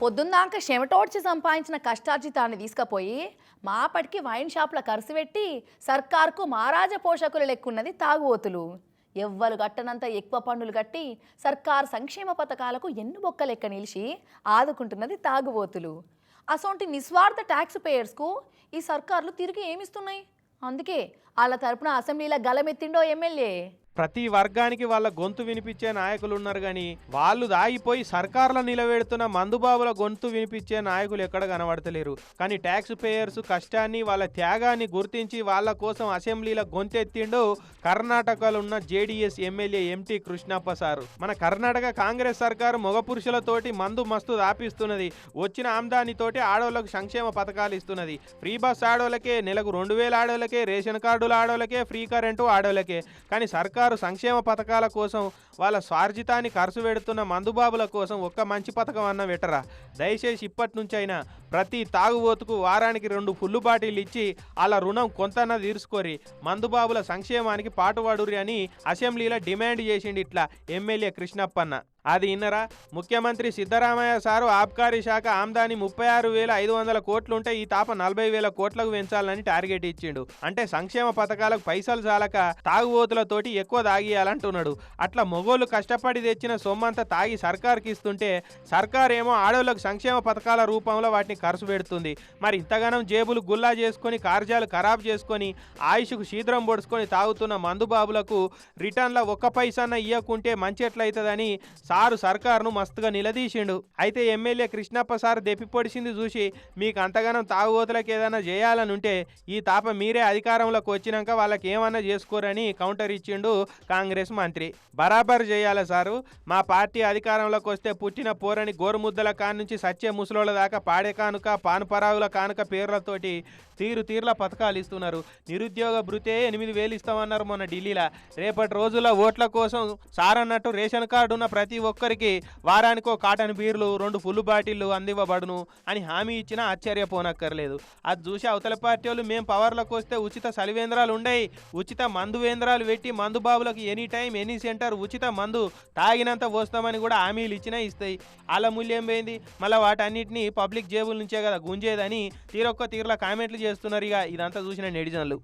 పొద్దున్నాక చెమటోడ్చి సంపాదించిన కష్టార్జితాన్ని తీసుకుపోయి మాపటికి వైన్ షాప్ల ఖర్చు పెట్టి సర్కార్కు మహారాజ పోషకులు లెక్కున్నది తాగుబోతులు. ఎవ్వరు గట్టనంత ఎక్కువ పన్నులు కట్టి సర్కార్ సంక్షేమ పథకాలకు ఎన్ను బొక్క లెక్క నిలిచి ఆదుకుంటున్నది తాగుబోతులు. అసొంటి నిస్వార్థ ట్యాక్స్ పేయర్స్కు ఈ సర్కార్లు తిరిగి ఏమిస్తున్నాయి? అందుకే వాళ్ళ తరపున అసెంబ్లీలో గలమెత్తిండో ఎమ్మెల్యే. ప్రతి వర్గానికి వాళ్ళ గొంతు వినిపించే నాయకులు ఉన్నారు కానీ వాళ్ళు దాగిపోయి సర్కార్ల నిలబెడుతున్న మందుబాబుల గొంతు వినిపించే నాయకులు ఎక్కడ కనబడతలేరు. కానీ ట్యాక్స్ పేయర్స్ కష్టాన్ని వాళ్ళ త్యాగాన్ని గుర్తించి వాళ్ళ కోసం అసెంబ్లీలో గొంతెత్తిండు కర్ణాటకలో ఉన్న JDS MLA MT Krishnappa sir. మన కర్ణాటక కాంగ్రెస్ సర్కారు మగ పురుషులతోటి మందు మస్తు దాపిస్తున్నది. వచ్చిన ఆమ్దానితోటి ఆడవాళ్ళకు సంక్షేమ పథకాలు ఇస్తున్నది. ఫ్రీ బస్ ఆడోళ్ళకే నెలకు రెండు వేల ఆడోళ్ళకే రేషన్ కార్డుల ఆడోళ్ళకే ఫ్రీ కరెంటు ఆడోళ్ళకే. కానీ సర్కారు సంక్షేమ పథకాల కోసం వాళ్ళ స్వార్జితాన్ని ఖర్చు పెడుతున్న మందుబాబుల కోసం ఒక్క మంచి పథకం అన్న విటరా దయచేసి ఇప్పటి నుంచైనా ప్రతి తాగుబోతుకు వారానికి రెండు ఫుల్లు బాటిల్ ఇచ్చి వాళ్ళ రుణం కొంతన్నా తీర్చుకోరి. మందుబాబుల సంక్షేమానికి పాటుపడురి అని అసెంబ్లీలో డిమాండ్ చేసిండు ఇట్లా ఎమ్మెల్యే కృష్ణప్పన్న. అది ఇన్నరా? ముఖ్యమంత్రి సిద్ధరామయ్య సారు ఆబ్కారీ శాఖ ఆమ్దాని ముప్పై ఆరు వేల ఐదు వందల కోట్లుంటే ఈ తాప నలభై వేల కోట్లకు పెంచాలని టార్గెట్ ఇచ్చిండు. అంటే సంక్షేమ పథకాలకు పైసలు చాలక తాగుబోతులతోటి ఎక్కువ తాగియాలంటున్నాడు. అట్లా మొగోళ్ళు కష్టపడి తెచ్చిన సొమ్మంతా తాగి సర్కార్కి ఇస్తుంటే సర్కార్ ఏమో ఆడోళ్ళకు సంక్షేమ పథకాల రూపంలో వాటిని ఖర్చు పెడుతుంది. మరి ఇంతగానం జేబులు గుల్లా చేసుకొని కార్యాలు ఖరాబ్ చేసుకొని ఆయుష్కు శీద్రం పొడుచుకొని తాగుతున్న మందుబాబులకు రిటర్న్ల ఒక్క పైసన్న ఇవ్వకుంటే మంచి ఎట్లయితుందని సారు సర్కారును మస్తుగా నిలదీసిండు. అయితే ఎమ్మెల్యే కృష్ణప్ప సార్ దెప్పిపొడిచింది చూసి మీకు అంతగానం తాగుబోతులకు ఏదైనా చేయాలని ఉంటే ఈ తాప మీరే అధికారంలోకి వచ్చినాక వాళ్ళకి ఏమన్నా చేసుకోరని కౌంటర్ ఇచ్చిండు కాంగ్రెస్ మంత్రి. బరాబర్ చేయాలి సారు. మా పార్టీ అధికారంలోకి వస్తే పుట్టిన పోరని గోరుముద్దల కానుంచి నుంచి సచ్చే ముసలోళ్ళ దాకా పాడే కానుక పానుపరాగుల కానుక పేర్లతోటి తీరు తీర్ల పథకాలు ఇస్తున్నారు. నిరుద్యోగ భృతే ఎనిమిది వేలు ఇస్తామన్నారు మొన్న ఢిల్లీలో. రేపటి రోజుల ఓట్ల కోసం సార్ అన్నట్టు రేషన్ కార్డు ఉన్న ప్రతి ఒక్కరికి వారానికో కాటన్ బీర్లు రెండు ఫుల్ బాటిళ్ళు అందివ్వబడును అని హామీ ఇచ్చినా ఆశ్చర్యపోనక్కర్లేదు. అది చూసి అవతల పార్టీ వాళ్ళు మేము పవర్లోకి వస్తే ఉచిత సలివేంద్రాలు ఉండయి. ఉచిత మందు వేంద్రాలు పెట్టి మందు బాబులకు ఎనీ టైం ఎనీ సెంటర్ ఉచిత మందు తాగినంత పోస్తామని కూడా హామీలు ఇచ్చినా ఇస్తాయి. అలా మూల్యం పోయింది మళ్ళీ వాటన్నిటిని పబ్లిక్ జేబుల నుంచే కదా గుంజేదని తీరొక్క తీరులా కామెంట్లు చేస్తున్నారు ఇక ఇదంతా చూసిన నెటిజన్లు.